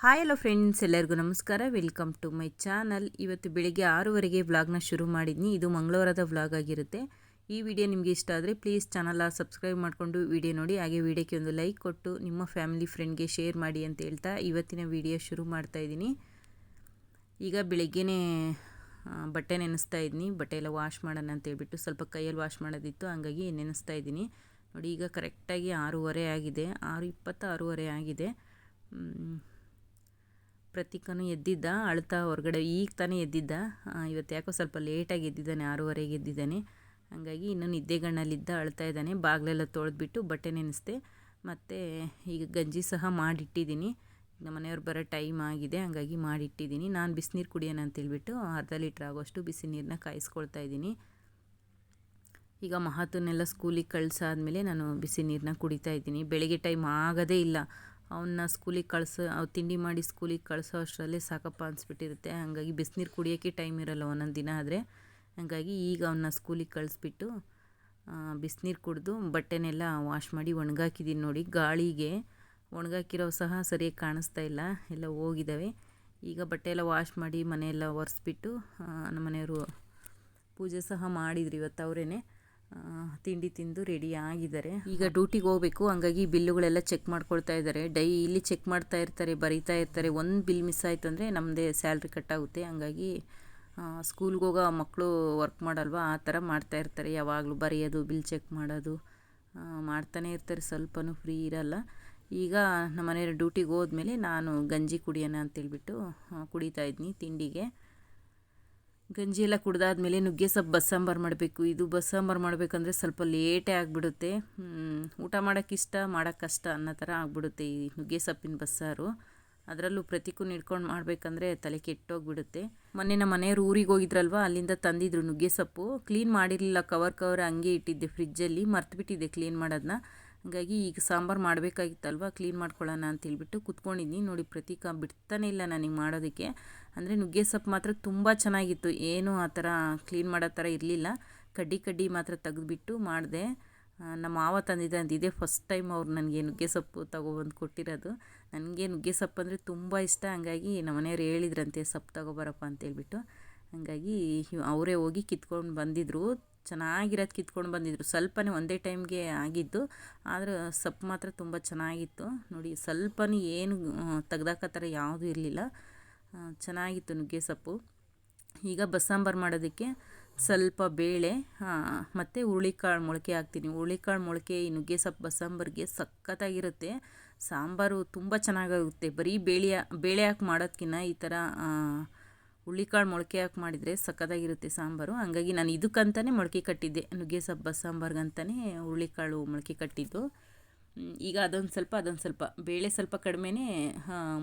Hi hello friends ಎಲ್ಲರಿಗೂ ನಮಸ್ಕಾರ. Welcome to my channel ಇವತ್ತು ಬೆಳಿಗ್ಗೆ ಆರೂವರೆಗೆ ವ್ಲಾಗ್ನ ಶುರು ಮಾಡಿದ್ನಿ. ಇದು ಮಂಗಳವಾರದ ವ್ಲಾಗ್ ಆಗಿರುತ್ತೆ. ಈ ವಿಡಿಯೋ ನಿಮಗೆ ಇಷ್ಟ ಆದರೆ ಪ್ಲೀಸ್ ಚಾನಲ್ನ ಸಬ್ಸ್ಕ್ರೈಬ್ ಮಾಡಿಕೊಂಡು ವಿಡಿಯೋ ನೋಡಿ. ಹಾಗೆ ವಿಡಿಯೋಕ್ಕೆ ಒಂದು ಲೈಕ್ ಕೊಟ್ಟು ನಿಮ್ಮ ಫ್ಯಾಮಿಲಿ ಫ್ರೆಂಡ್ಗೆ ಶೇರ್ ಮಾಡಿ ಅಂತ ಹೇಳ್ತಾ ಇವತ್ತಿನ ವಿಡಿಯೋ ಶುರು ಮಾಡ್ತಾ ಇದ್ದೀನಿ. ಈಗ ಬೆಳಿಗ್ಗೆನೇ ಬಟ್ಟೆ ನೆನೆಸ್ತಾ ಇದ್ದೀನಿ ಬಟ್ಟೆ ಎಲ್ಲ ವಾಶ್ ಮಾಡೋಣ ಅಂತ ಹೇಳ್ಬಿಟ್ಟು ಸ್ವಲ್ಪ ಕೈಯಲ್ಲಿ ವಾಶ್ ಮಾಡೋದಿತ್ತು. ಹಂಗಾಗಿ ನೆನೆಸ್ತಾ ಇದ್ದೀನಿ. ನೋಡಿ, ಈಗ ಕರೆಕ್ಟಾಗಿ ಆರೂವರೆ ಆಗಿದೆ. ಆರು ಇಪ್ಪತ್ತು ಆರೂವರೆ ಆಗಿದೆ ಪ್ರತೀಕನು ಎದ್ದಿದ್ದ, ಅಳ್ತಾ ಹೊರಗಡೆ ಈಗ ತಾನೇ ಎದ್ದಿದ್ದ. ಇವತ್ತು ಯಾಕೋ ಸ್ವಲ್ಪ ಲೇಟಾಗಿ ಎದ್ದಿದ್ದಾನೆ, ಆರೂವರೆಗೆ ಎದ್ದಿದ್ದಾನೆ. ಹಾಗಾಗಿ ಇನ್ನೂ ನಿದ್ದೆಗಣ್ಣಲ್ಲಿದ್ದ, ಅಳ್ತಾ ಇದ್ದಾನೆ. ಬಾಗಿಲೆಲ್ಲ ತೊಳೆದ್ಬಿಟ್ಟು ಬಟ್ಟೆ ನೆನೆಸ್ದೆ. ಮತ್ತು ಈಗ ಗಂಜಿ ಸಹ ಮಾಡಿಟ್ಟಿದ್ದೀನಿ. ನಮ್ಮ ಮನೆಯವ್ರು ಬರೋ ಟೈಮ್ ಆಗಿದೆ, ಹಾಗಾಗಿ ಮಾಡಿಟ್ಟಿದ್ದೀನಿ. ನಾನು ಬಿಸಿನೀರು ಕುಡಿಯೋಣ ಅಂತೇಳ್ಬಿಟ್ಟು ಅರ್ಧ ಲೀಟ್ರ್ ಆಗೋಷ್ಟು ಬಿಸಿ ನೀರನ್ನ ಕಾಯಿಸ್ಕೊಳ್ತಾ ಇದ್ದೀನಿ. ಈಗ ಮಹತ್ವನ್ನೆಲ್ಲ ಸ್ಕೂಲಿಗೆ ಕಳಿಸಾದ್ಮೇಲೆ ನಾನು ಬಿಸಿ ನೀರನ್ನ ಕುಡಿತಾ ಇದ್ದೀನಿ. ಬೆಳಗ್ಗೆ ಟೈಮ್ ಆಗೋದೇ ಇಲ್ಲ. ಅವನ್ನ ಸ್ಕೂಲಿಗೆ ಕಳ್ಸೋ ತಿಂಡಿ ಮಾಡಿ ಸ್ಕೂಲಿಗೆ ಕಳಿಸೋ ಅಷ್ಟರಲ್ಲೇ ಸಾಕಪ್ಪ ಅನಿಸ್ಬಿಟ್ಟಿರುತ್ತೆ. ಹಾಗಾಗಿ ಬಿಸಿನೀರು ಕುಡಿಯೋಕ್ಕೆ ಟೈಮ್ ಇರೋಲ್ಲ ಒಂದೊಂದು ದಿನ ಆದರೆ. ಹಾಗಾಗಿ ಈಗ ಅವನ್ನ ಸ್ಕೂಲಿಗೆ ಕಳಿಸ್ಬಿಟ್ಟು ಬಿಸಿನೀರು ಕುಡಿದು ಬಟ್ಟೆನೆಲ್ಲ ವಾಶ್ ಮಾಡಿ ಒಣಗಾಕಿದ್ದೀನಿ ನೋಡಿ. ಗಾಳಿಗೆ ಒಣಗಾಕಿರೋ ಸಹ ಸರಿಯಾಗಿ ಕಾಣಿಸ್ತಾ ಇಲ್ಲ. ಎಲ್ಲ ಹೋಗಿದ್ದಾವೆ ಈಗ ಬಟ್ಟೆ ಎಲ್ಲ ವಾಶ್ ಮಾಡಿ ಮನೆಯೆಲ್ಲ ಒರೆಸ್ಬಿಟ್ಟು ನಮ್ಮ ಮನೆಯವರು ಪೂಜೆ ಸಹ ಮಾಡಿದ್ರು ಇವತ್ತು ಅವರೇ ತಿಂಡಿ ತಿಂದು ರೆಡಿ ಆಗಿದ್ದಾರೆ. ಈಗ ಡ್ಯೂಟಿಗೆ ಹೋಗಬೇಕು. ಹಂಗಾಗಿ ಬಿಲ್ಲುಗಳೆಲ್ಲ ಚೆಕ್ ಮಾಡ್ಕೊಳ್ತಾ ಇದ್ದಾರೆ. ಡೈಲಿ ಚೆಕ್ ಮಾಡ್ತಾ ಇರ್ತಾರೆ, ಬರೀತಾ ಇರ್ತಾರೆ. ಒಂದು ಬಿಲ್ ಮಿಸ್ ಆಯ್ತು ಅಂದರೆ ನಮ್ಮದೇ ಸ್ಯಾಲ್ರಿ ಕಟ್ಟಾಗುತ್ತೆ ಹಂಗಾಗಿ ಸ್ಕೂಲ್ಗೆ ಹೋಗೋ ಮಕ್ಕಳು ವರ್ಕ್ ಮಾಡಲ್ವಾ? ಆ ಥರ ಮಾಡ್ತಾ ಇರ್ತಾರೆ. ಯಾವಾಗಲೂ ಬರೆಯೋದು ಬಿಲ್ ಚೆಕ್ ಮಾಡೋದು ಮಾಡ್ತಾನೆ ಇರ್ತಾರೆ. ಸ್ವಲ್ಪನೂ ಫ್ರೀ ಇರಲ್ಲ. ಈಗ ನಮ್ಮ ಮನೆಯವ್ರ ಡ್ಯೂಟಿಗೆ ಹೋದ್ಮೇಲೆ ನಾನು ಗಂಜಿ ಕುಡಿಯೋಣ ಅಂತೇಳ್ಬಿಟ್ಟು ಕುಡಿತಾ ಇದ್ದೀನಿ ತಿಂಡಿಗೆ. ಗಂಜಿ ಎಲ್ಲ ಕುಡ್ದಾದ್ಮೇಲೆ ನುಗ್ಗೆ ಸೊಪ್ಪು ಬಸ್ಸಾಂಬಾರು ಮಾಡಬೇಕು. ಇದು ಬಸ್ಸಾಂಬಾರು ಮಾಡಬೇಕಂದ್ರೆ ಸ್ವಲ್ಪ ಲೇಟೇ ಆಗಿಬಿಡುತ್ತೆ. ಊಟ ಮಾಡೋಕ್ಕೆ ಇಷ್ಟ ಮಾಡೋಕ್ಕೆ ಕಷ್ಟ ಅನ್ನೋ ಥರ ಆಗಿಬಿಡುತ್ತೆ ಈ ನುಗ್ಗೆ ಸೊಪ್ಪಿನ ಬಸ್ಸಾರು. ಅದರಲ್ಲೂ ಪ್ರತಿಕೂ ಹಿಡ್ಕೊಂಡು ಮಾಡಬೇಕಂದ್ರೆ ತಲೆ ಕೆಟ್ಟೋಗ್ಬಿಡುತ್ತೆ. ಮೊನ್ನೆ ನಮ್ಮ ಮನೆಯವ್ರು ಊರಿಗೆ ಹೋಗಿದ್ರಲ್ವ, ಅಲ್ಲಿಂದ ತಂದಿದ್ರು ನುಗ್ಗೆ ಸೊಪ್ಪು. ಕ್ಲೀನ್ ಮಾಡಿರಲಿಲ್ಲ, ಕವರ್ ಕವರ್ ಹಂಗೆ ಇಟ್ಟಿದ್ದೆ ಫ್ರಿಜ್ಜಲ್ಲಿ, ಮರ್ತುಬಿಟ್ಟಿದ್ದೆ ಕ್ಲೀನ್ ಮಾಡೋದನ್ನ ಹಾಗಾಗಿ ಈಗ ಸಾಂಬಾರು ಮಾಡಬೇಕಾಗಿತ್ತಲ್ವ, ಕ್ಲೀನ್ ಮಾಡ್ಕೊಳ್ಳೋಣ ಅಂತೇಳ್ಬಿಟ್ಟು ಕುತ್ಕೊಂಡಿದ್ದೀನಿ ನೋಡಿ, ಪ್ರತೀಕ ಬಿಡ್ತಾನೆ ಇಲ್ಲ ನನಗೆ ಮಾಡೋದಕ್ಕೆ. ಅಂದರೆ ನುಗ್ಗೆ ಸೊಪ್ಪು ಮಾತ್ರ ತುಂಬ ಚೆನ್ನಾಗಿತ್ತು. ಏನೂ ಆ ಥರ ಕ್ಲೀನ್ ಮಾಡೋ ಥರ ಇರಲಿಲ್ಲ. ಕಡ್ಡಿ ಕಡ್ಡಿ ಮಾತ್ರ ತೆಗೆದುಬಿಟ್ಟು ಮಾಡಿದೆ. ನಮ್ಮ ಮಾವ ತಂದಿದ್ದೆ ಅಂತ ಇದೇ ಫಸ್ಟ್ ಟೈಮ್ ಅವ್ರು ನನಗೆ ನುಗ್ಗೆ ಸೊಪ್ಪು ತೊಗೊಬಂದು ಕೊಟ್ಟಿರೋದು. ನನಗೆ ನುಗ್ಗೆ ಸೊಪ್ಪು ಅಂದರೆ ತುಂಬ ಇಷ್ಟ. ಹಂಗಾಗಿ ನಮ್ಮ ಮನೆಯವ್ರು ಹೇಳಿದ್ರಂತೆ, ಸೊಪ್ಪು ತೊಗೊಬರಪ್ಪ ಅಂತೇಳ್ಬಿಟ್ಟು ಹಾಗಾಗಿ ಅವರೇ ಹೋಗಿ ಕಿತ್ಕೊಂಡು ಬಂದಿದ್ದರು ಚೆನ್ನಾಗಿರೋದು ಕಿತ್ಕೊಂಡು ಬಂದಿದ್ರು. ಸ್ವಲ್ಪನೇ ಒಂದೇ ಟೈಮ್ಗೆ ಆಗಿದ್ದು. ಆದರೆ ಸೊಪ್ಪು ಮಾತ್ರ ತುಂಬ ಚೆನ್ನಾಗಿತ್ತು. ನೋಡಿ, ಸ್ವಲ್ಪನೇ ಏನು ತೆಗ್ದಾಕೋ ಥರ ಯಾವುದೂ ಇರಲಿಲ್ಲ. ಚೆನ್ನಾಗಿತ್ತು ನುಗ್ಗೆ ಸೊಪ್ಪು. ಈಗ ಬಸ್ಸಾಂಬಾರು ಮಾಡೋದಕ್ಕೆ ಸ್ವಲ್ಪ ಬೇಳೆ ಮತ್ತು ಹುರುಳಿಕಾಳು ಮೊಳಕೆ ಹಾಕ್ತೀನಿ. ಹುರುಳಿಕಾಳು ಮೊಳಕೆ ಈ ನುಗ್ಗೆ ಸೊಪ್ಪು ಬಸ್ಸಾಂಬಾರಿಗೆ ಸಖತ್ತಾಗಿರುತ್ತೆ. ಸಾಂಬಾರು ತುಂಬ ಚೆನ್ನಾಗಾಗುತ್ತೆ. ಬರೀ ಬೇಳೆ ಬೇಳೆ ಹಾಕಿ ಮಾಡೋದಕ್ಕಿಂತ ಈ ಥರ ಹುರುಳಿಕಾಳು ಮೊಳಕೆ ಹಾಕಿ ಮಾಡಿದರೆ ಸಖತ್ತಾಗಿರುತ್ತೆ ಸಾಂಬಾರು. ಹಂಗಾಗಿ ನಾನು ಇದಕ್ಕಂತಲೇ ಮೊಳಕೆ ಕಟ್ಟಿದ್ದೆ, ನುಗ್ಗೆ ಸೊಪ್ಪು ಸಾಂಬಾರ್ಗಂತಲೇ ಹುರುಳಿಕಾಳು ಮೊಳಕೆ ಕಟ್ಟಿದ್ದು. ಈಗ ಅದೊಂದು ಸ್ವಲ್ಪ ಅದೊಂದು ಸ್ವಲ್ಪ. ಬೇಳೆ ಸ್ವಲ್ಪ ಕಡಿಮೆನೇ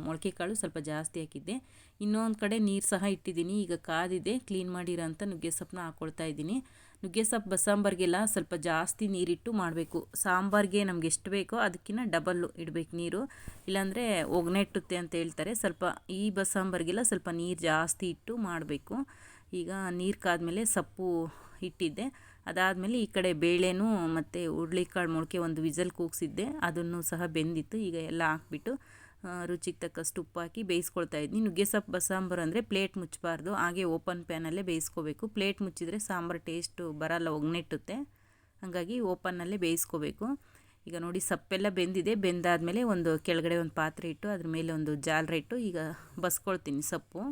ಮೊಳಕೆ ಕಾಳು ಸ್ವಲ್ಪ ಜಾಸ್ತಿ ಹಾಕಿದ್ದೆ. ಇನ್ನೊಂದು ಕಡೆ ನೀರು ಸಹ ಇಟ್ಟಿದ್ದೀನಿ. ಈಗ ಕಾದಿದೆ. ಕ್ಲೀನ್ ಮಾಡಿರೋ ನುಗ್ಗೆ ಸೊಪ್ಪನ್ನ ಹಾಕ್ಕೊಳ್ತಾ ಇದ್ದೀನಿ. ನುಗ್ಗೆ ಸೊಪ್ಪು ಬಸ್ಸಾಂಬಾರಿಗೆಲ್ಲ ಸ್ವಲ್ಪ ಜಾಸ್ತಿ ನೀರಿಟ್ಟು ಮಾಡಬೇಕು. ಸಾಂಬಾರಿಗೆ ನಮ್ಗೆ ಎಷ್ಟು ಬೇಕೋ ಅದಕ್ಕಿಂತ ಡಬಲ್ಲು ಇಡಬೇಕು ನೀರು. ಇಲ್ಲಾಂದರೆ ಒಗ್ನೆಟ್ಟುತ್ತೆ ಅಂತ ಹೇಳ್ತಾರೆ. ಸ್ವಲ್ಪ ಈ ಬಸ್ಸಾಂಬಾರಿಗೆಲ್ಲ ಸ್ವಲ್ಪ ನೀರು ಜಾಸ್ತಿ ಇಟ್ಟು ಮಾಡಬೇಕು. ಈಗ ನೀರು ಕಾದ್ಮೇಲೆ ಸೊಪ್ಪು ಇಟ್ಟಿದ್ದೆ. ಅದಾದಮೇಲೆ ಈ ಕಡೆ ಬೇಳೆನೂ ಮತ್ತು ಹುರುಳಿಕಾಳು ಮೊಳಕೆ ಒಂದು ವಿಸಲ್ ಕೂಗಿಸಿದ್ದೆ, ಅದನ್ನು ಸಹ ಬೆಂದಿತ್ತು. ಈಗ ಎಲ್ಲ ಹಾಕ್ಬಿಟ್ಟು ರುಚಿಗೆ ತಕ್ಕಷ್ಟು ಉಪ್ಪು ಹಾಕಿ ಬೇಯಿಸ್ಕೊಳ್ತಾ ಇದ್ದೀನಿ ನುಗ್ಗೆ ಸೊಪ್ಪು ಬಸಾಂಬಾರು ಅಂದರೆ ಪ್ಲೇಟ್ ಮುಚ್ಚಬಾರ್ದು. ಹಾಗೆ ಓಪನ್ ಪ್ಯಾನಲ್ಲೇ ಬೇಯಿಸ್ಕೋಬೇಕು. ಪ್ಲೇಟ್ ಮುಚ್ಚಿದರೆ ಸಾಂಬಾರು ಟೇಸ್ಟು ಬರಲ್ಲ, ಒಗ್ನೆಟ್ಟುತ್ತೆ. ಹಾಗಾಗಿ ಓಪನ್ನಲ್ಲೇ ಬೇಯಿಸ್ಕೋಬೇಕು. ಈಗ ನೋಡಿ, ಸಪ್ಪೆಲ್ಲ ಬೆಂದಿದೆ. ಬೆಂದಾದಮೇಲೆ ಒಂದು ಕೆಳಗಡೆ ಒಂದು ಪಾತ್ರೆ ಇಟ್ಟು, ಅದ್ರ ಮೇಲೆ ಒಂದು ಜಾಲರ ಇಟ್ಟು ಈಗ ಬಸ್ಕೊಳ್ತೀನಿ ಸೊಪ್ಪು.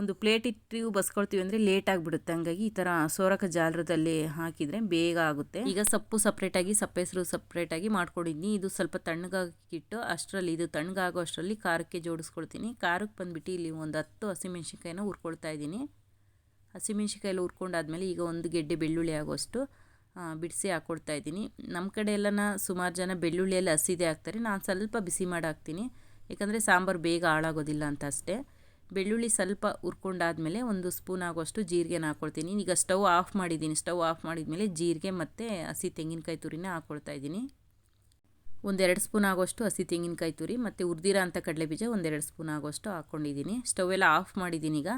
ಒಂದು ಪ್ಲೇಟ್ ಇಟ್ಟು ಬಸ್ಕೊಳ್ತೀವಿ ಅಂದರೆ ಲೇಟ್ ಆಗಿಬಿಡುತ್ತೆ. ಹಂಗಾಗಿ ಈ ಥರ ಸೋರಕ ಜಾಲರದಲ್ಲಿ ಹಾಕಿದರೆ ಬೇಗ ಆಗುತ್ತೆ. ಈಗ ಸೊಪ್ಪು ಸಪ್ರೇಟಾಗಿ ಸಪ್ಪೆಸರು ಸಪ್ರೇಟಾಗಿ ಮಾಡ್ಕೊಂಡಿದ್ದೀನಿ ಇದು ಸ್ವಲ್ಪ ತಣ್ಣಗಾಗಿಟ್ಟು ಅಷ್ಟರಲ್ಲಿ, ಇದು ತಣ್ಣಗಾಗೋ ಅಷ್ಟರಲ್ಲಿ ಖಾರಕ್ಕೆ ಜೋಡಿಸ್ಕೊಳ್ತೀನಿ. ಖಾರಕ್ಕೆ ಬಂದುಬಿಟ್ಟು ಇಲ್ಲಿ ಒಂದು ಹತ್ತು ಹಸಿಮೆಣ್ಸಿನ್ಕಾಯಿನ ಹುರ್ಕೊಳ್ತಾ ಇದ್ದೀನಿ. ಹಸಿಮೆಣ್ಸಿನ್ಕಾಯಲ್ಲಿ ಹುರ್ಕೊಂಡಾದ್ಮೇಲೆ ಈಗ ಒಂದು ಗೆಡ್ಡೆ ಬೆಳ್ಳುಳ್ಳಿ ಆಗೋಷ್ಟು ಬಿಡಿಸಿ ಹಾಕ್ಕೊಡ್ತಾ ಇದ್ದೀನಿ. ನಮ್ಮ ಕಡೆ ಎಲ್ಲನ ಸುಮಾರು ಜನ ಬೆಳ್ಳುಳ್ಳಿಯಲ್ಲಿ ಹಸಿದೆ ಹಾಕ್ತಾರೆ. ನಾನು ಸ್ವಲ್ಪ ಬಿಸಿ ಮಾಡಿ ಹಾಕ್ತೀನಿ. ಯಾಕಂದರೆ ಸಾಂಬಾರು ಬೇಗ ಹಾಳಾಗೋದಿಲ್ಲ ಅಂತ ಅಷ್ಟೇ. ಬೆಳ್ಳುಳ್ಳಿ ಸ್ವಲ್ಪ ಹುರ್ಕೊಂಡಾದ್ಮೇಲೆ ಒಂದು ಸ್ಪೂನ್ ಆಗುವಷ್ಟು ಜೀರಿಗೆನ ಹಾಕ್ಕೊಳ್ತೀನಿ ಈಗ ಸ್ಟವ್ ಆಫ್ ಮಾಡಿದ್ದೀನಿ. ಸ್ಟವ್ ಆಫ್ ಮಾಡಿದ್ಮೇಲೆ ಜೀರಿಗೆ ಮತ್ತು ಹಸಿ ತೆಂಗಿನಕಾಯಿ ತುರಿನ ಹಾಕ್ಕೊಳ್ತಾ ಇದ್ದೀನಿ. ಒಂದೆರಡು ಸ್ಪೂನ್ ಆಗೋಷ್ಟು ಹಸಿ ತೆಂಗಿನಕಾಯಿ ತುರಿ ಮತ್ತು ಹುರಿದಿರೋ ಅಂಥ ಕಡಲೆ ಬೀಜ ಒಂದೆರಡು ಸ್ಪೂನ್ ಆಗೋಷ್ಟು ಹಾಕ್ಕೊಂಡಿದ್ದೀನಿ ಎಲ್ಲ ಆಫ್ ಮಾಡಿದ್ದೀನಿ ಈಗ.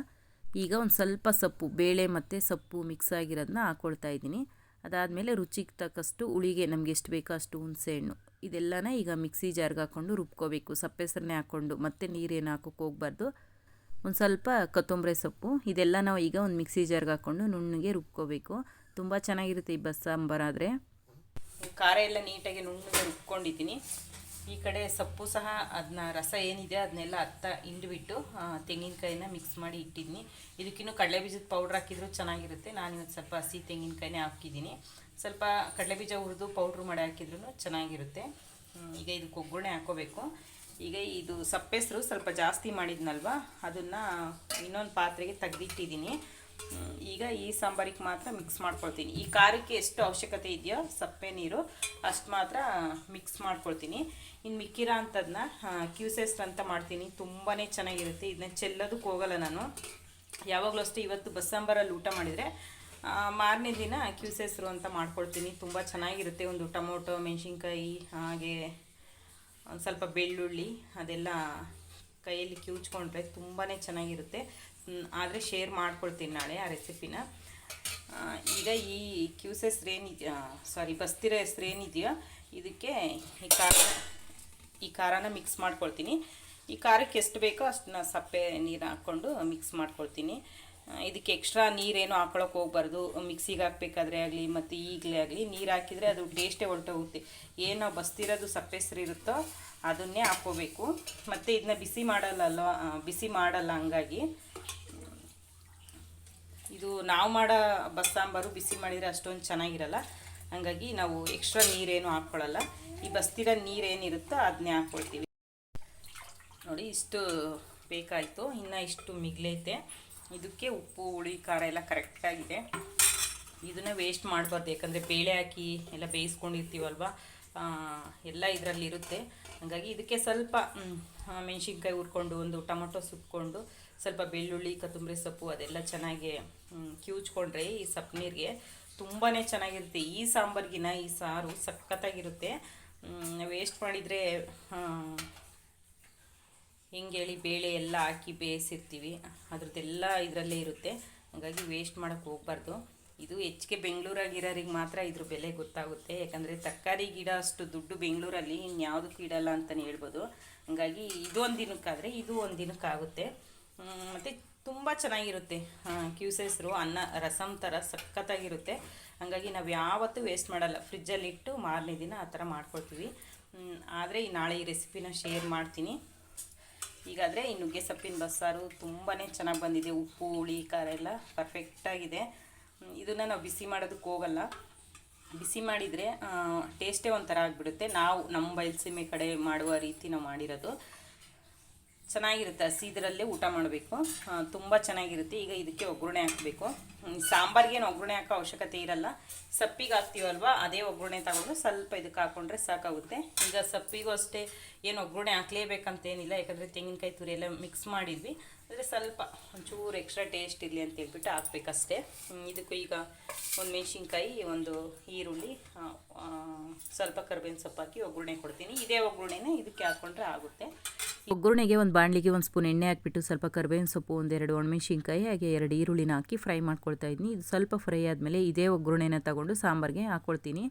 ಈಗ ಒಂದು ಸ್ವಲ್ಪ ಸೊಪ್ಪು, ಬೇಳೆ ಮತ್ತು ಸೊಪ್ಪು ಮಿಕ್ಸ್ ಆಗಿರೋದನ್ನ ಹಾಕ್ಕೊಳ್ತಾ ಇದ್ದೀನಿ. ಅದಾದಮೇಲೆ ರುಚಿಗೆ ತಕ್ಕಷ್ಟು ಹುಳಿಗೆ ನಮಗೆ ಎಷ್ಟು ಬೇಕೋ ಅಷ್ಟು ಹುಣಸೆಹಣ್ಣು ಇದೆಲ್ಲನ ಈಗ ಮಿಕ್ಸಿ ಜಾರ್ಗೆ ಹಾಕ್ಕೊಂಡು ರುಬ್ಕೋಬೇಕು. ಸಪ್ಪೆಸರನ್ನೇ ಹಾಕ್ಕೊಂಡು ಮತ್ತೆ ನೀರೇನು ಹಾಕೋಕೆ ಹೋಗ್ಬಾರ್ದು. ಒಂದು ಸ್ವಲ್ಪ ಕೊತ್ತಂಬರಿ ಸೊಪ್ಪು, ಇದೆಲ್ಲ ನಾವು ಈಗ ಒಂದು ಮಿಕ್ಸಿ ಜಾರ್ಗೆ ಹಾಕ್ಕೊಂಡು ನುಣ್ಣಗೆ ರುಬ್ಕೋಬೇಕು. ತುಂಬ ಚೆನ್ನಾಗಿರುತ್ತೆ ಈ ಬಸ್ ಸಾಂಬಾರಾದರೆ ಖಾರ ಎಲ್ಲ ನೀಟಾಗಿ ನುಣ್ಣಗೆ ರುಬ್ಕೊಂಡಿದ್ದೀನಿ. ಈ ಕಡೆ ಸೊಪ್ಪು ಸಹ ಅದನ್ನ ರಸ ಏನಿದೆ ಅದನ್ನೆಲ್ಲ ಅತ್ತ ಹಿಂಡ್ಬಿಟ್ಟು ತೆಂಗಿನಕಾಯಿನ ಮಿಕ್ಸ್ ಮಾಡಿ ಇಟ್ಟಿದ್ದೀನಿ. ಇದಕ್ಕಿನ್ನು ಕಡಲೆ ಬೀಜದ ಪೌಡ್ರ್ ಹಾಕಿದ್ರು ಚೆನ್ನಾಗಿರುತ್ತೆ. ನಾನು ಇವತ್ತು ಸ್ವಲ್ಪ ಹಸಿ ತೆಂಗಿನಕಾಯಿನೇ ಹಾಕಿದ್ದೀನಿ. ಸ್ವಲ್ಪ ಕಡಲೆ ಬೀಜ ಹುರಿದು ಪೌಡ್ರ್ ಮಾಡಿ ಹಾಕಿದ್ರು ಚೆನ್ನಾಗಿರುತ್ತೆ. ಈಗ ಇದಕ್ಕೆ ಒಗ್ಗರಣೆ ಹಾಕೋಬೇಕು. ಈಗ ಇದು ಸಪ್ಪೆಸರು ಸ್ವಲ್ಪ ಜಾಸ್ತಿ ಮಾಡಿದ್ನಲ್ವ? ಅದನ್ನು ಇನ್ನೊಂದು ಪಾತ್ರೆಗೆ ತೆಗೆದಿಟ್ಟಿದ್ದೀನಿ. ಈಗ ಈ ಸಾಂಬಾರಿಗೆ ಮಾತ್ರ ಮಿಕ್ಸ್ ಮಾಡ್ಕೊಳ್ತೀನಿ. ಈ ಖಾರಕ್ಕೆ ಎಷ್ಟು ಅವಶ್ಯಕತೆ ಇದೆಯೋ ಸಪ್ಪೆ ನೀರು, ಅಷ್ಟು ಮಾತ್ರ ಮಿಕ್ಸ್ ಮಾಡ್ಕೊಳ್ತೀನಿ. ಇನ್ನು ಮಿಕ್ಕಿರೋ ಅಂಥದ್ದನ್ನ ಕ್ಯೂಸೆಸ್ಟ್ ಅಂತ ಮಾಡ್ತೀನಿ. ತುಂಬಾ ಚೆನ್ನಾಗಿರುತ್ತೆ. ಇದನ್ನ ಚೆಲ್ಲೋದಕ್ಕೆ ಹೋಗಲ್ಲ ನಾನು. ಯಾವಾಗಲೂ ಅಷ್ಟೇ ಇವತ್ತು ಬಸ್ಸಾಂಬಾರಲ್ಲಿ ಊಟ ಮಾಡಿದರೆ ಮಾರನೇ ದಿನ ಕ್ಯೂಸೆಸ್ರು ಅಂತ ಮಾಡ್ಕೊಳ್ತೀನಿ. ತುಂಬ ಚೆನ್ನಾಗಿರುತ್ತೆ. ಒಂದು ಟೊಮೊಟೊ, ಮೆಣಸಿನ್ಕಾಯಿ, ಹಾಗೆ ಒಂದು ಸ್ವಲ್ಪ ಬೆಳ್ಳುಳ್ಳಿ ಅದೆಲ್ಲ ಕೈಯಲ್ಲಿ ಕಿವುಚ್ಕೊಂಡ್ರೆ ತುಂಬಾ ಚೆನ್ನಾಗಿರುತ್ತೆ. ಆದರೆ ಶೇರ್ ಮಾಡ್ಕೊಳ್ತೀನಿ ನಾಳೆ ಆ ರೆಸಿಪಿನ. ಈಗ ಈ ಕ್ಯೂಸೆಸ್ ಏನಿದೆಯಾ ಸಾರಿ ಬಸ್ತಿರೋ ಹೆಸ್ರು ಏನಿದೆಯೋ ಇದಕ್ಕೆ ಈ ಖಾರ, ಈ ಖಾರನ ಮಿಕ್ಸ್ ಮಾಡ್ಕೊಳ್ತೀನಿ. ಈ ಖಾರಕ್ಕೆ ಎಷ್ಟು ಬೇಕೋ ಅಷ್ಟನ್ನ ಸಪ್ಪೆ ನೀರು ಹಾಕ್ಕೊಂಡು ಮಿಕ್ಸ್ ಮಾಡ್ಕೊಳ್ತೀನಿ. ಇದಕ್ಕೆ ಎಕ್ಸ್ಟ್ರಾ ನೀರೇನು ಹಾಕೊಳಕ್ಕೆ ಹೋಗ್ಬಾರ್ದು. ಮಿಕ್ಸಿಗೆ ಹಾಕ್ಬೇಕಾದ್ರೆ ಆಗಲಿ, ಮತ್ತು ಈಗಲೇ ಆಗಲಿ ನೀರು ಹಾಕಿದರೆ ಅದು ಟೇಸ್ಟೇ ಹೊರಟೋಗುತ್ತೆ ಏನೋ ಬಸ್ತಿರೋದು ಸಪ್ಪೆಸ್ರು ಇರುತ್ತೋ ಅದನ್ನೇ ಹಾಕ್ಕೋಬೇಕು. ಮತ್ತು ಇದನ್ನ ಬಿಸಿ ಮಾಡಲ್ಲ ಬಿಸಿ ಮಾಡಲ್ಲ ಹಂಗಾಗಿ. ಇದು ನಾವು ಮಾಡೋ ಬಸ್ಸಾಂಬಾರು ಬಿಸಿ ಮಾಡಿದರೆ ಅಷ್ಟೊಂದು ಚೆನ್ನಾಗಿರಲ್ಲ. ಹಂಗಾಗಿ ನಾವು ಎಕ್ಸ್ಟ್ರಾ ನೀರೇನು ಹಾಕ್ಕೊಳ್ಳಲ್ಲ ಈ ಬಸ್ತಿರೋ ನೀರೇನಿರುತ್ತೋ ಅದನ್ನೇ ಹಾಕ್ಕೊಳ್ತೀವಿ ನೋಡಿ, ಇಷ್ಟು ಬೇಕಾಯಿತು. ಇನ್ನು ಇಷ್ಟು ಮಿಗ್ಲೈತೆ. ಇದಕ್ಕೆ ಉಪ್ಪು, ಹುಳಿ, ಖಾರ ಎಲ್ಲ ಕರೆಕ್ಟಾಗಿದೆ ಇದನ್ನು ವೇಸ್ಟ್ ಮಾಡಬಾರ್ದು. ಯಾಕಂದರೆ ಬೇಳೆ ಹಾಕಿ ಎಲ್ಲ ಬೇಯಿಸ್ಕೊಂಡಿರ್ತೀವಲ್ವ? ಎಲ್ಲ ಇದರಲ್ಲಿ ಇರುತ್ತೆ. ಹಾಗಾಗಿ ಇದಕ್ಕೆ ಸ್ವಲ್ಪ ಮೆಣಸಿನ್ಕಾಯಿ ಹುರ್ಕೊಂಡು ಒಂದು ಟೊಮೊಟೊ ಸುಟ್ಕೊಂಡು ಸ್ವಲ್ಪ ಬೆಳ್ಳುಳ್ಳಿ, ಕೊತ್ತಂಬರಿ ಸೊಪ್ಪು ಅದೆಲ್ಲ ಚೆನ್ನಾಗಿ ಕಿವುಚ್ಕೊಂಡ್ರೆ ಈ ಸೊಪ್ಪು ನೀರಿಗೆ ತುಂಬಾ ಚೆನ್ನಾಗಿರುತ್ತೆ. ಈ ಸಾಂಬಾರ್ಗಿನ ಈ ಸಾರು ಸಖತ್ತಾಗಿರುತ್ತೆ. ವೇಸ್ಟ್ ಮಾಡಿದರೆ ಹೆಂಗೆ ಹೇಳಿ ಬೇಳೆ ಎಲ್ಲ ಹಾಕಿ ಬೇಯಿಸಿರ್ತೀವಿ. ಅದ್ರದ್ದೆಲ್ಲ ಇದರಲ್ಲೇ ಇರುತ್ತೆ. ಹಾಗಾಗಿ ವೇಸ್ಟ್ ಮಾಡೋಕ್ಕೆ ಹೋಗ್ಬಾರ್ದು. ಇದು ಹೆಚ್ಚಿಗೆ ಬೆಂಗಳೂರಾಗಿರೋರಿಗೆ ಮಾತ್ರ ಇದ್ರ ಬೆಲೆ ಗೊತ್ತಾಗುತ್ತೆ. ಯಾಕಂದರೆ ತರಕಾರಿ ಗಿಡ ಅಷ್ಟು ದುಡ್ಡು ಬೆಂಗಳೂರಲ್ಲಿ ಇನ್ಯಾವುದಕ್ಕೂ ಇಡಲ್ಲ ಅಂತಲೇ ಹೇಳ್ಬೋದು. ಹಾಗಾಗಿ ಇದೊಂದು ದಿನಕ್ಕಾದರೆ ಇದು ಒಂದು ದಿನಕ್ಕಾಗುತ್ತೆ. ಮತ್ತು ತುಂಬ ಚೆನ್ನಾಗಿರುತ್ತೆ. ಕ್ಯೂಸೆಸ್ರು ಅನ್ನ ರಸಮ್ ಥರ ಸಖತ್ತಾಗಿರುತ್ತೆ. ಹಾಗಾಗಿ ನಾವು ಯಾವತ್ತೂ ವೇಸ್ಟ್ ಮಾಡಲ್ಲ. ಫ್ರಿಜ್ಜಲ್ಲಿಟ್ಟು ಮಾರನೇ ದಿನ ಆ ಥರ ಮಾಡ್ಕೊಳ್ತೀವಿ. ಆದರೆ ನಾಳೆ ಈ ರೆಸಿಪಿನ ಶೇರ್ ಮಾಡ್ತೀನಿ. ಹೀಗಾದರೆ ಈ ನುಗ್ಗೆ ಸೊಪ್ಪಿನ ಬಸ್ಸಾರು ತುಂಬಾ ಚೆನ್ನಾಗಿ ಬಂದಿದೆ. ಉಪ್ಪು, ಹುಳಿ, ಖಾರ ಎಲ್ಲ ಪರ್ಫೆಕ್ಟಾಗಿದೆ ಇದನ್ನು ನಾವು ಬಿಸಿ ಮಾಡೋದಕ್ಕೆ ಹೋಗಲ್ಲ. ಬಿಸಿ ಮಾಡಿದರೆ ಟೇಸ್ಟೇ ಒಂಥರ ಆಗಿಬಿಡುತ್ತೆ. ನಾವು ನಮ್ಮ ಬಯಲುಸೀಮೆ ಕಡೆ ಮಾಡುವ ರೀತಿ ನಾವು ಮಾಡಿರೋದು. ಚೆನ್ನಾಗಿರುತ್ತೆ. ಹಸಿದ್ರಲ್ಲೇ ಊಟ ಮಾಡಬೇಕು. ತುಂಬ ಚೆನ್ನಾಗಿರುತ್ತೆ. ಈಗ ಇದಕ್ಕೆ ಒಗ್ಗರಣೆ ಹಾಕಬೇಕು. ಸಾಂಬಾರ್ಗೇನು ಒಗ್ಗರಣೆ ಹಾಕೋ ಅವಶ್ಯಕತೆ ಇರಲ್ಲ. ಸಪ್ಪಿಗೆ ಹಾಕ್ತೀವಲ್ವ, ಅದೇ ಒಗ್ಗರಣೆ ತಗೊಂಡು ಸ್ವಲ್ಪ ಇದಕ್ಕೆ ಹಾಕೊಂಡ್ರೆ ಸಾಕಾಗುತ್ತೆ. ಈಗ ಸಪ್ಪಿಗೂ ಅಷ್ಟೇ ಏನು ಒಗ್ಗರಣೆ ಹಾಕ್ಲೇಬೇಕಂತೇನಿಲ್ಲ, ಯಾಕಂದರೆ ತೆಂಗಿನಕಾಯಿ ತುರಿ ಎಲ್ಲ ಮಿಕ್ಸ್ ಮಾಡಿದ್ವಿ. ಅಂದರೆ ಸ್ವಲ್ಪ ಒಂಚೂರು ಎಕ್ಸ್ಟ್ರಾ ಟೇಸ್ಟ್ ಇರಲಿ ಅಂತ ಹೇಳ್ಬಿಟ್ಟು ಹಾಕ್ಬೇಕಷ್ಟೇ. ಇದಕ್ಕೂ ಈಗ ಒಂದು ಮೆಣಸಿನ್ಕಾಯಿ, ಒಂದು ಈರುಳ್ಳಿ ಸ್ವಲ್ಪ ಕರ್ಬೇವಿನ ಸೊಪ್ಪು ಹಾಕಿ ಒಗ್ಗರಣೆ ಕೊಡ್ತೀನಿ. ಇದೇ ಒಗ್ಗರಣೆನೇ ಇದಕ್ಕೆ ಹಾಕ್ಕೊಂಡ್ರೆ ಆಗುತ್ತೆ. ಒಗ್ಗರಣೆಗೆ ಒಂದು ಬಾಣಲಿಗೆ ಒಂದು ಸ್ಪೂನ್ ಎಣ್ಣೆ ಹಾಕ್ಬಿಟ್ಟು ಸ್ವಲ್ಪ ಕರ್ಬೇವಿನ ಸೊಪ್ಪು, ಒಂದೆರಡು ಒಣಮೆಣಸಿನ್ಕಾಯಿ, ಹಾಗೆ ಎರಡು ಈರುಳ್ಳಿನ ಹಾಕಿ ಫ್ರೈ ಮಾಡ್ಕೊಳ್ತಾ ಇದ್ದೀನಿ ಇದು ಸ್ವಲ್ಪ ಫ್ರೈ ಆದಮೇಲೆ ಇದೇ ಒಗ್ಗರಣೆನ ತಗೊಂಡು ಸಾಂಬಾರ್ಗೆ ಹಾಕ್ಕೊಳ್ತೀನಿ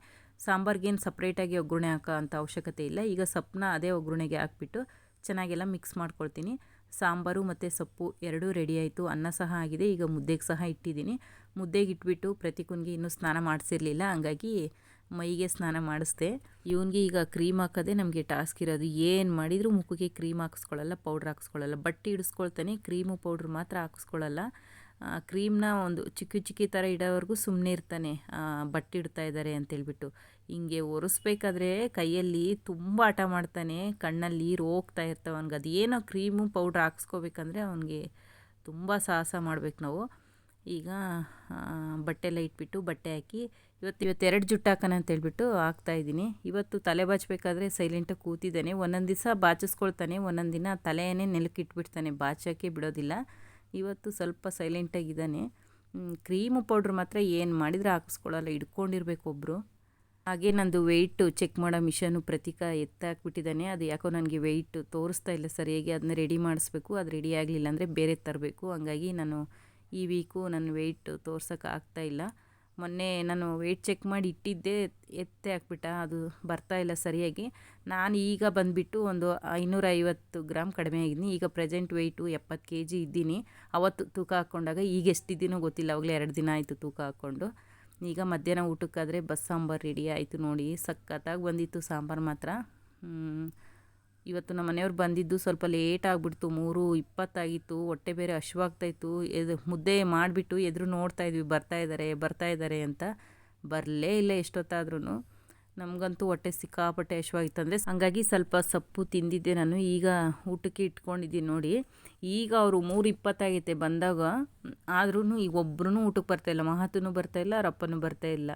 ಸಾಂಬಾರ್ಗೇನು ಸಪ್ರೇಟಾಗಿ ಒಗ್ಗರಣೆ ಹಾಕೋ ಅಂಥ ಅವಶ್ಯಕತೆ ಇಲ್ಲ. ಈಗ ಸೊಪ್ಪನ್ನ ಅದೇ ಒಗ್ಗರಣೆಗೆ ಹಾಕ್ಬಿಟ್ಟು ಚೆನ್ನಾಗೆಲ್ಲ ಮಿಕ್ಸ್ ಮಾಡ್ಕೊಳ್ತೀನಿ. ಸಾಂಬಾರು ಮತ್ತು ಸೊಪ್ಪು ಎರಡೂ ರೆಡಿ ಆಯಿತು. ಅನ್ನ ಸಹ ಆಗಿದೆ. ಈಗ ಮುದ್ದೆಗೆ ಸಹ ಇಟ್ಟಿದ್ದೀನಿ. ಮುದ್ದೆಗೆ ಇಟ್ಬಿಟ್ಟು ಪ್ರತಿಕುನ್ಗೆ ಇನ್ನೂ ಸ್ನಾನ ಮಾಡಿಸಿರಲಿಲ್ಲ. ಹಂಗಾಗಿ ಮೈಗೆ ಸ್ನಾನ ಮಾಡಿಸ್ದೆ. ಇವನಿಗೆ ಈಗ ಕ್ರೀಮ್ ಹಾಕೋದೇ ನಮಗೆ ಟಾಸ್ಕ್ ಇರೋದು. ಏನು ಮಾಡಿದರೂ ಮುಖಕ್ಕೆ ಕ್ರೀಮ್ ಹಾಕಿಸ್ಕೊಳ್ಳಲ್ಲ ಪೌಡ್ರ್ ಹಾಕಿಸ್ಕೊಳ್ಳಲ್ಲ ಬಟ್ಟೆ ಹಿಡಿಸ್ಕೊಳ್ತಾನೆ ಕ್ರೀಮು ಪೌಡ್ರ್ ಮಾತ್ರ ಹಾಕಿಸ್ಕೊಳ್ಳಲ್ಲ ಕ್ರೀಮ್ನ ಒಂದು ಚಿಕ್ಕ ಚಿಕ್ಕಿ ಥರ ಇಡೋವರೆಗೂ ಸುಮ್ಮನೆ ಇರ್ತಾನೆ ಬಟ್ಟೆ ಇಡ್ತಾ ಇದ್ದಾರೆ ಅಂತೇಳ್ಬಿಟ್ಟು. ಹಿಂಗೆ ಒರೆಸ್ಬೇಕಾದ್ರೆ ಕೈಯಲ್ಲಿ ತುಂಬ ಆಟ ಮಾಡ್ತಾನೆ, ಕಣ್ಣಲ್ಲಿ ನೀರು ಹೋಗ್ತಾ ಇರ್ತವೆ ಅವ್ನಿಗೆ ಅದೇನೋ ಕ್ರೀಮು ಪೌಡ್ರ್ ಹಾಕ್ಸ್ಕೋಬೇಕಂದ್ರೆ ಅವನಿಗೆ ತುಂಬ ಸಾಹಸ ಮಾಡ್ಬೇಕು ನಾವು. ಈಗ ಬಟ್ಟೆ ಎಲ್ಲ ಇಟ್ಬಿಟ್ಟು ಬಟ್ಟೆ ಹಾಕಿ ಇವತ್ತು ಇವತ್ತು ಎರಡು ಜುಟ್ಟು ಹಾಕೋಣ ಅಂತ ಹೇಳ್ಬಿಟ್ಟು ಹಾಕ್ತಾ ಇದ್ದೀನಿ. ಇವತ್ತು ತಲೆ ಬಾಚಬೇಕಾದ್ರೆ ಸೈಲೆಂಟಾಗಿ ಕೂತಿದ್ದಾನೆ. ಒಂದೊಂದು ದಿವಸ ಬಾಚಿಸ್ಕೊಳ್ತಾನೆ, ಒಂದೊಂದು ದಿನ ತಲೆಯೇ ನೆಲಕ್ಕೆ ಇಟ್ಬಿಡ್ತಾನೆ ಬಾಚೋಕ್ಕೆ ಬಿಡೋದಿಲ್ಲ. ಇವತ್ತು ಸ್ವಲ್ಪ ಸೈಲೆಂಟಾಗಿದ್ದಾನೆ ಕ್ರೀಮು ಪೌಡ್ರ್ ಮಾತ್ರ ಏನು ಮಾಡಿದರೆ ಹಾಕಿಸ್ಕೊಳ್ಳಲ್ಲ, ಹಿಡ್ಕೊಂಡಿರ್ಬೇಕು ಒಬ್ಬರು ಹಾಗೆ ನಂದು ವೆಯ್ಟು ಚೆಕ್ ಮಾಡೋ ಮಿಷನು ಪ್ರತೀಕ ಎತ್ತಾಕ್ಬಿಟ್ಟಿದ್ದಾನೆ. ಅದು ಯಾಕೋ ನನಗೆ ವೆಯ್ಟ್ ತೋರಿಸ್ತಾ ಇಲ್ಲ ಸರಿಯಾಗಿ ಅದನ್ನ ರೆಡಿ ಮಾಡಿಸ್ಬೇಕು. ಅದು ರೆಡಿ ಆಗಲಿಲ್ಲ ಅಂದರೆ ಬೇರೆ ತರಬೇಕು. ಹಂಗಾಗಿ ನಾನು ಈ ವೀಕು ನನ್ನ ವೆಯ್ಟ್ ತೋರ್ಸೋಕೆ ಇಲ್ಲ. ಮೊನ್ನೆ ನಾನು ವೆಯ್ಟ್ ಚೆಕ್ ಮಾಡಿ ಇಟ್ಟಿದ್ದೆ, ಎತ್ತೆ ಹಾಕ್ಬಿಟ್ಟ, ಅದು ಬರ್ತಾ ಇಲ್ಲ ಸರಿಯಾಗಿ. ನಾನು ಈಗ ಬಂದುಬಿಟ್ಟು ಒಂದು ಐನೂರ ಐವತ್ತು ಗ್ರಾಮ್ ಕಡಿಮೆ ಆಗಿದ್ದೀನಿ. ಈಗ ಪ್ರೆಸೆಂಟ್ ವೆಯ್ಟು ಎಪ್ಪತ್ತು ಕೆ ಜಿ ಇದ್ದೀನಿ. ಅವತ್ತು ತೂಕ ಹಾಕ್ಕೊಂಡಾಗ ಈಗ ಎಷ್ಟಿದ್ದೀನೋ ಗೊತ್ತಿಲ್ಲ. ಅವಾಗಲೇ ಎರಡು ದಿನ ಆಯಿತು ತೂಕ ಹಾಕ್ಕೊಂಡು. ಈಗ ಮಧ್ಯಾಹ್ನ ಊಟಕ್ಕಾದರೆ ಬಸ್ ಸಾಂಬಾರು ರೆಡಿ ಆಯಿತು ನೋಡಿ. ಸಖತ್ತಾಗಿ ಬಂದಿತ್ತು ಸಾಂಬಾರು ಮಾತ್ರ. ಇವತ್ತು ನಮ್ಮ ಮನೆಯವ್ರು ಬಂದಿದ್ದು ಸ್ವಲ್ಪ ಲೇಟ್ ಆಗಿಬಿಡ್ತು, ಮೂರು ಇಪ್ಪತ್ತಾಗಿತ್ತು, ಹೊಟ್ಟೆ ಬೇರೆ ಹಶ್ವಾಗ್ತಾಯಿತ್ತು, ಎದು ಮುದ್ದೆ ಮಾಡಿಬಿಟ್ಟು ಎದುರು ನೋಡ್ತಾ ಇದ್ವಿ, ಬರ್ತಾ ಇದ್ದಾರೆ ಬರ್ತಾ ಇದ್ದಾರೆ ಅಂತ. ಬರಲೇ ಇಲ್ಲ ಎಷ್ಟೊತ್ತಾದ್ರೂ ನಮಗಂತೂ ಹೊಟ್ಟೆ ಸಿಕ್ಕಾಪಟ್ಟೆ ಹಶ್ವಾಗಿತ್ತಂದರೆ ಹಂಗಾಗಿ ಸ್ವಲ್ಪ ಸೊಪ್ಪು ತಿಂದಿದ್ದೆ ನಾನು, ಈಗ ಊಟಕ್ಕೆ ಇಟ್ಕೊಂಡಿದ್ದೀನಿ ನೋಡಿ. ಈಗ ಅವರು ಮೂರು ಇಪ್ಪತ್ತಾಗೈತೆ ಬಂದಾಗ ಆದ್ರೂ ಈಗ ಒಬ್ಬರೂ ಊಟಕ್ಕೆ ಬರ್ತಾಯಿಲ್ಲ ಮಹತ್ವನೂ ಬರ್ತಾಯಿಲ್ಲ ರಪ್ಪನೂ ಬರ್ತಾಯಿಲ್ಲ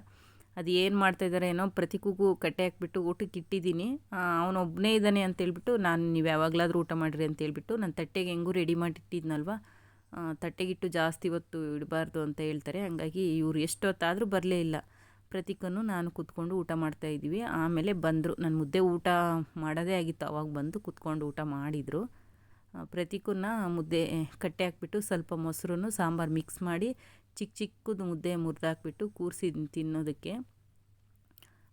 ಅದು ಏನು ಮಾಡ್ತಾಯಿದ್ದಾರೆ ಏನೋ ಪ್ರತಿಕೂಗೂ ಕಟ್ಟೆ ಹಾಕ್ಬಿಟ್ಟು ಊಟಕ್ಕೆ ಇಟ್ಟಿದ್ದೀನಿ. ಅವನೊಬ್ಬನೇ ಇದ್ದಾನೆ ಅಂತೇಳ್ಬಿಟ್ಟು ನಾನು ನೀವು ಯಾವಾಗಲಾದರೂ ಊಟ ಮಾಡಿರಿ ಅಂತೇಳ್ಬಿಟ್ಟು ನಾನು ತಟ್ಟೆಗೆ ಹೆಂಗೂ ರೆಡಿ ಮಾಡಿಟ್ಟಿದ್ನಲ್ವ ತಟ್ಟೆಗಿಟ್ಟು ಜಾಸ್ತಿ ಹೊತ್ತು ಇಡಬಾರ್ದು ಅಂತ ಹೇಳ್ತಾರೆ. ಹಂಗಾಗಿ ಇವರು ಎಷ್ಟೊತ್ತಾದರೂ ಬರಲೇ ಇಲ್ಲ. ಪ್ರತಿಕನ್ನು ನಾನು ಕೂತ್ಕೊಂಡು ಊಟ ಮಾಡ್ತಾ ಇದ್ದೀವಿ. ಆಮೇಲೆ ಬಂದರು. ನಾನು ಮುದ್ದೆ ಊಟ ಮಾಡೋದೇ ಆಗಿತ್ತು. ಅವಾಗ ಬಂದು ಕೂತ್ಕೊಂಡು ಊಟ ಮಾಡಿದರು. ಪ್ರತಿಕನ್ನ ಮುದ್ದೆ ಕಟ್ಟೆ ಹಾಕ್ಬಿಟ್ಟು ಸ್ವಲ್ಪ ಮೊಸರು ಸಾಂಬಾರು ಮಿಕ್ಸ್ ಮಾಡಿ ಚಿಕ್ಕ ಚಿಕ್ಕದು ಮುದ್ದೆ ಮುರಿದಾಕ್ಬಿಟ್ಟು ಕೂರಿಸಿ ತಿನ್ನೋದಕ್ಕೆ.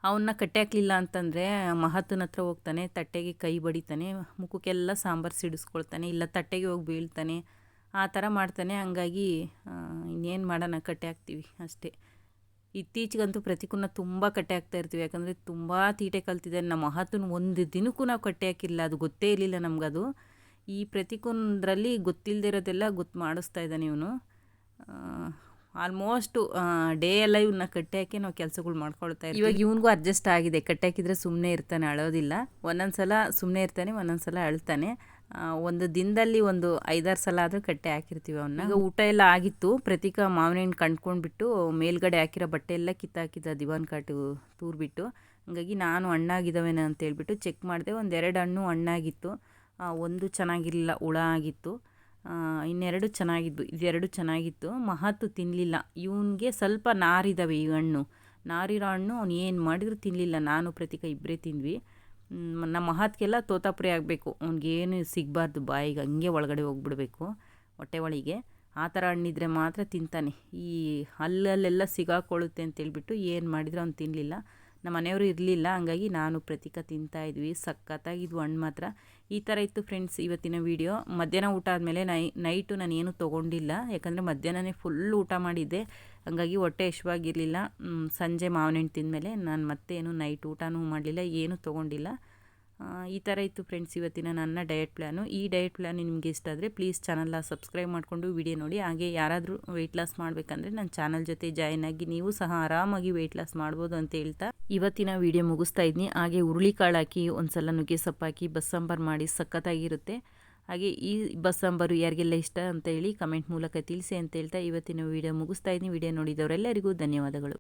ಅವನ್ನ ಕಟ್ಟೆ ಹಾಕ್ಲಿಲ್ಲ ಅಂತಂದರೆ ಮಹತ್ವನ ಹತ್ರ ಹೋಗ್ತಾನೆ, ತಟ್ಟೆಗೆ ಕೈ ಬಡಿತಾನೆ, ಮುಖಕ್ಕೆಲ್ಲ ಸಾಂಬಾರು ಸಿಡಿಸ್ಕೊಳ್ತಾನೆ, ಇಲ್ಲ ತಟ್ಟೆಗೆ ಹೋಗಿ ಬೀಳ್ತಾನೆ, ಆ ಥರ ಮಾಡ್ತಾನೆ. ಹಂಗಾಗಿ ಇನ್ನೇನು ಮಾಡೋಣ ಕಟ್ಟೆ ಹಾಕ್ತೀವಿ ಅಷ್ಟೇ. ಇತ್ತೀಚೆಗಂತೂ ಪ್ರತಿಕೂನ ತುಂಬ ಕಟ್ಟೆ ಹಾಕ್ತಾ ಇರ್ತೀವಿ. ಯಾಕಂದರೆ ತುಂಬ ತೀಟೆ ಕಲ್ತಿದೆ. ನಮ್ಮ ಮಹತ್ವನ ಒಂದು ದಿನಕ್ಕೂ ನಾವು ಕಟ್ಟೆ ಹಾಕಿಲ್ಲ ಅದು ಗೊತ್ತೇ ಇರಲಿಲ್ಲ ನಮಗದು. ಈ ಪ್ರತಿಕೂನ್ರಲ್ಲಿ ಗೊತ್ತಿಲ್ಲದೆ ಇರೋದೆಲ್ಲ ಗೊತ್ತು ಮಾಡಿಸ್ತಾ ಇದ್ದಾನೆ ಇವನು. ಆಲ್ಮೋಸ್ಟು ಡೇ ಎಲ್ಲ ಇವನ್ನ ಕಟ್ಟಿ ಹಾಕಿ ನಾವು ಕೆಲಸಗಳು ಮಾಡ್ಕೊಳ್ತಾ ಇರ್ತೀವಿ. ಇವಾಗ ಇವನಿಗೂ ಅಡ್ಜಸ್ಟ್ ಆಗಿದೆ. ಕಟ್ಟೆ ಹಾಕಿದ್ರೆ ಸುಮ್ಮನೆ ಇರ್ತಾನೆ ಅಳೋದಿಲ್ಲ. ಒಂದೊಂದು ಸಲ ಸುಮ್ಮನೆ ಇರ್ತಾನೆ ಒಂದೊಂದು ಸಲ ಅಳ್ತಾನೆ ಒಂದು ದಿನದಲ್ಲಿ ಒಂದು ಐದಾರು ಸಲ ಆದರೂ ಕಟ್ಟೆ ಹಾಕಿರ್ತೀವಿ ಅವನ್ನ ಈಗ ಊಟ ಎಲ್ಲ ಆಗಿತ್ತು. ಪ್ರತೀಕ ಮಾವಿನ ಹಣ್ಣು ಕಂಡ್ಕೊಂಡ್ಬಿಟ್ಟು ಮೇಲ್ಗಡೆ ಹಾಕಿರೋ ಬಟ್ಟೆ ಎಲ್ಲ ಕಿತ್ತಾಕಿದ್ದ ದಿವಾನ್ ಕಾಟು ತೂರ್ಬಿಟ್ಟು ಹಂಗಾಗಿ ನಾನು ಹಣ್ಣಾಗಿದ್ದಾವೇನ ಅಂತ ಹೇಳ್ಬಿಟ್ಟು ಚೆಕ್ ಮಾಡಿದೆ. ಒಂದೆರಡು ಹಣ್ಣು ಹಣ್ಣಾಗಿತ್ತು. ಒಂದು ಚೆನ್ನಾಗಿರಲಿಲ್ಲ ಹುಳ ಆಗಿತ್ತು. ಇನ್ನೆರಡು ಚೆನ್ನಾಗಿದ್ವು ಇದೆರಡು ಚೆನ್ನಾಗಿತ್ತು. ಮಹತ್ತು ತಿನ್ನಲಿಲ್ಲ ಇವನಿಗೆ ಸ್ವಲ್ಪ ನಾರಿದ್ದಾವೆ ಈ ಹಣ್ಣು. ನಾರಿರೋ ಹಣ್ಣು ಅವ್ನು ಏನು ಮಾಡಿದ್ರು ತಿನ್ನಲಿಲ್ಲ ನಾನು, ಪ್ರತೀಕ ಇಬ್ಬರೇ ತಿಂದ್ವಿ. ನಮ್ಮ ಮಹತ್ಗೆಲ್ಲ ತೋತಾಪುರಿ ಆಗಬೇಕು. ಅವ್ನಿಗೇನು ಸಿಗಬಾರ್ದು ಬಾಯಿಗೆ. ಹಂಗೆ ಒಳಗಡೆ ಹೋಗ್ಬಿಡ್ಬೇಕು ಹೊಟ್ಟೆ ಒಳಗೆ ಆ ಥರ ಹಣ್ಣಿದ್ರೆ ಮಾತ್ರ ತಿಂತಾನೆ. ಈ ಹಲ್ಲಲ್ಲೆಲ್ಲ ಸಿಗಾಕೊಳ್ಳುತ್ತೆ ಅಂತೇಳ್ಬಿಟ್ಟು ಏನು ಮಾಡಿದ್ರು ಅವ್ನು ತಿನ್ನಲಿಲ್ಲ ನಮ್ಮ ಮನೆಯವರು ಇರಲಿಲ್ಲ. ಹಂಗಾಗಿ ನಾನು, ಪ್ರತೀಕ ತಿಂತಾಯಿದ್ವಿ ಸಖತ್ತಾಗಿದ್ವು ಹಣ್ಣು ಮಾತ್ರ. ಈ ಥರ ಇತ್ತು ಫ್ರೆಂಡ್ಸ್ ಇವತ್ತಿನ ವೀಡಿಯೋ ಮಧ್ಯಾಹ್ನ ಊಟ ಆದಮೇಲೆ ನೈ, ನೈಟು ನಾನು ಏನು ತೊಗೊಂಡಿಲ್ಲ. ಯಾಕಂದರೆ ಮಧ್ಯಾಹ್ನನೇ ಫುಲ್ ಊಟ ಮಾಡಿದ್ದೆ. ಹಾಗಾಗಿ ಹೊಟ್ಟೆ ಯಶವಾಗಿರಲಿಲ್ಲ. ಸಂಜೆ ಮಾವಿನ ಹಣ್ಣು ತಿಂದಮೇಲೆ ನಾನು ಮತ್ತೇನು ನೈಟ್ ಊಟನೂ ಮಾಡಲಿಲ್ಲ, ಏನೂ ತೊಗೊಂಡಿಲ್ಲ. ಈ ಥರ ಇತ್ತು ಫ್ರೆಂಡ್ಸ್ ಇವತ್ತಿನ ನನ್ನ ಡಯಟ್ ಪ್ಲ್ಯಾನು ಈ ಡಯಟ್ ಪ್ಲ್ಯಾನ್ ನಿಮಗೆ ಇಷ್ಟ ಆದರೆ ಪ್ಲೀಸ್ ಚಾನಲ್ನ ಸಬ್ಸ್ಕ್ರೈಬ್ ಮಾಡಿಕೊಂಡು ವಿಡಿಯೋ ನೋಡಿ. ಹಾಗೆ ಯಾರಾದರೂ ವೆಯ್ಟ್ ಲಾಸ್ ಮಾಡಬೇಕಂದ್ರೆ ನನ್ನ ಚಾನಲ್ ಜೊತೆ ಜಾಯ್ನ್ ಆಗಿ ನೀವು ಸಹ ಆರಾಮಾಗಿ ವೆಯ್ಟ್ ಲಾಸ್ ಮಾಡ್ಬೋದು ಅಂತ ಹೇಳ್ತಾ ಇವತ್ತಿನ ವಿಡಿಯೋ ಮುಗಿಸ್ತಾ ಇದ್ದೀನಿ ಹಾಗೆ ಹುರುಳಿಕಾಳು ಹಾಕಿ ಒಂದು ಸಲ ನುಗ್ಗೆ ಸೊಪ್ಪಾಕಿ ಬಸ್ಸಾಂಬಾರು ಮಾಡಿ ಸಖತ್ತಾಗಿರುತ್ತೆ. ಹಾಗೆ ಈ ಬಸ್ಸಾಂಬಾರು ಯಾರಿಗೆಲ್ಲ ಇಷ್ಟ ಅಂತ ಹೇಳಿ ಕಮೆಂಟ್ ಮೂಲಕ ತಿಳಿಸಿ ಅಂತ ಹೇಳ್ತಾ ಇವತ್ತಿನ ವಿಡಿಯೋ ಮುಗಿಸ್ತಾ ಇದ್ದೀನಿ ವಿಡಿಯೋ ನೋಡಿದವರೆಲ್ಲರಿಗೂ ಧನ್ಯವಾದಗಳು.